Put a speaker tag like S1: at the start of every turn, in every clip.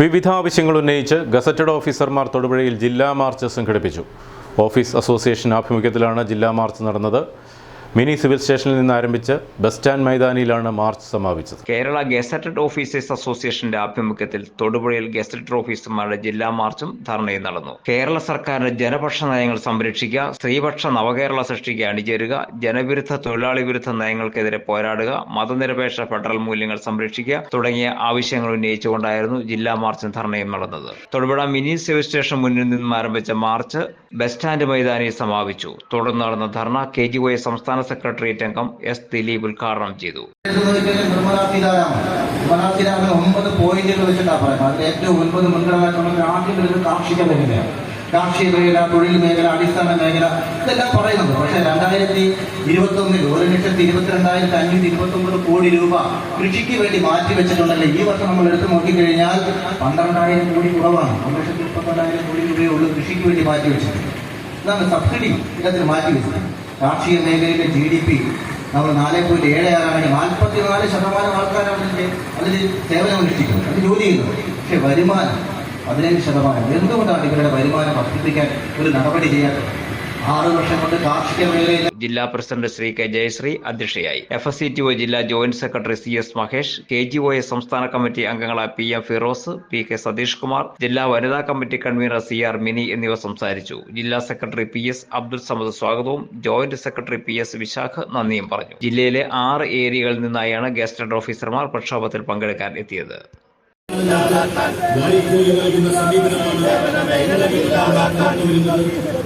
S1: വിവിധ ആവശ്യങ്ങൾ ഉന്നയിച്ച് ഗസറ്റഡ് ഓഫീസർമാർ തൊടുപുഴയിൽ ജില്ലാ മാർച്ച് സംഘടിപ്പിച്ചു. ഓഫീസ് അസോസിയേഷൻ ആഭിമുഖ്യത്തിലാണ് ജില്ലാ മാർച്ച് നടന്നത്. മിനി സിവിൽ സ്റ്റേഷനിൽ നിന്ന് ആരംഭിച്ച് ബസ് സ്റ്റാൻഡ് മൈതാനിയിലാണ് മാർച്ച് സമാപിച്ചത്.
S2: കേരള ഗസറ്റഡ് ഓഫീസേഴ്സ് അസോസിയേഷന്റെ ആഭിമുഖ്യത്തിൽ തൊടുപുഴയിൽ ഗസറ്റഡ് ഓഫീസർമാരുടെ ജില്ലാ മാർച്ചും ധർണയും നടന്നു. കേരള സർക്കാരിന്റെ ജനപക്ഷ നയങ്ങൾ സംരക്ഷിക്കുക സ്ത്രീപക്ഷ നവകേരള സൃഷ്ടിക്ക് അണിചേരുക ജനവിരുദ്ധ തൊഴിലാളി വിരുദ്ധ നയങ്ങൾക്കെതിരെ പോരാടുക മതനിരപേക്ഷ ഫെഡറൽ മൂല്യങ്ങൾ സംരക്ഷിക്കുക തുടങ്ങിയ ആവശ്യങ്ങൾ ഉന്നയിച്ചുകൊണ്ടായിരുന്നു ജില്ലാ മാർച്ചും ധർണയും നടന്നത്. തൊടുപുഴ മിനി സിവിൽ സ്റ്റേഷൻ മുന്നിൽ നിന്നും ആരംഭിച്ച മാർച്ച് ബസ് സ്റ്റാൻഡ് മൈതാനിയിൽ സമാപിച്ചു. തുടർന്ന് നടന്ന ധർണ കെ ജി സംസ്ഥാന സെക്രട്ടേറിയറ്റ് അംഗം എസ് ദിലീപ് ഉദ്ഘാടനം ചെയ്തു.
S3: ഒമ്പത് പോയിന്റുകൾ വെച്ചിട്ടാണ് പറയുന്നത്. അതിൽ ഏറ്റവും ഒൻപത് മുൻഗണനാക്രമത്തിൽ ആദ്യം വരുന്നത് കാർഷിക മേഖലയാണ് കാർഷിക മേഖല തൊഴിൽ മേഖല അടിസ്ഥാന മേഖല ഇതെല്ലാം പറയുന്നുണ്ട്. പക്ഷേ രണ്ടായിരത്തി ഇരുപത്തി ഒന്നിൽ ഒരു ലക്ഷത്തി ഇരുപത്തിരണ്ടായിരത്തി അഞ്ഞൂറ്റി ഇരുപത്തി ഒമ്പത് കോടി രൂപ കൃഷിക്ക് വേണ്ടി മാറ്റി വെച്ചിട്ടുണ്ടല്ലോ? ഈ വർഷം നമ്മൾ എടുത്തു നോക്കിക്കഴിഞ്ഞാൽ പന്ത്രണ്ടായിരം കോടി കുറവാണ്. ഒരു ലക്ഷത്തി മുപ്പത്തിരണ്ടായിരം കോടി രൂപയേ ഉള്ളൂ കൃഷിക്ക് വേണ്ടി മാറ്റി വെച്ചിട്ടുണ്ട് ഇതാണ് സബ്സിഡി ഇടത്തിൽ മാറ്റി വെച്ചത് കാർഷിക മേഖലയിലെ ജി ഡി പി നമ്മൾ നാല് പോയിന്റ് ഏഴ് ആറാണെങ്കിൽ നാൽപ്പത്തിനാല് ശതമാനം ആൾക്കാരാണ് അതിന്റെ അതിൽ സേവനം അനുഷ്ഠിക്കുന്നത്. അത് ജോലി ചെയ്യുന്നത്. പക്ഷേ വരുമാനം പതിനഞ്ച് ശതമാനം. എന്തുകൊണ്ടാണ് ഇവരുടെ വരുമാനം വർദ്ധിപ്പിക്കാൻ ഒരു നടപടി ചെയ്യാത്തത്? ആറ് വർഷം കൊണ്ട് കാർഷിക മേഖലയിൽ
S2: ജില്ലാ പ്രസിഡന്റ് ശ്രീ കെ ജയശ്രീ അധ്യക്ഷയായി. F S C T O ജില്ലാ joint secretary C S Mahesh K G O S സംസ്ഥാന കമ്മിറ്റി അംഗങ്ങളായ P M Firoz P K Satheesh Kumar ജില്ലാ വനിതാ committee convener C R Mini എന്നിവർ സംസാരിച്ചു. ജില്ലാ secretary P S Abdul Samad സ്വാഗതവും joint secretary P S Vishakh നന്ദിയും പറഞ്ഞു. ജില്ലയിലെ ആറ് ഏരിയകളിൽ നിന്നായാണ് ഗസ്റ്റ് ഗസ്റ്റഡ് ഓഫീസർമാർ പ്രക്ഷോഭത്തിൽ പങ്കെടുക്കാൻ എത്തിയത്.
S4: നൽകുന്ന സമീപനമാണ്. വരുന്നത്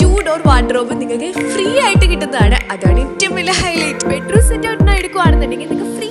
S5: ഡോർ വാർഡ്രോബ് നിങ്ങൾക്ക് ഫ്രീ ആയിട്ട് കിട്ടുന്നതാണ്. അതാണ് ഏറ്റവും വലിയ ഹൈലൈറ്റ് ബെഡ്റൂം സെറ്റ് ഔട്ടിനാണ് എടുക്കുകയാണെന്നുണ്ടെങ്കിൽ നിങ്ങൾക്ക് ഫ്രീ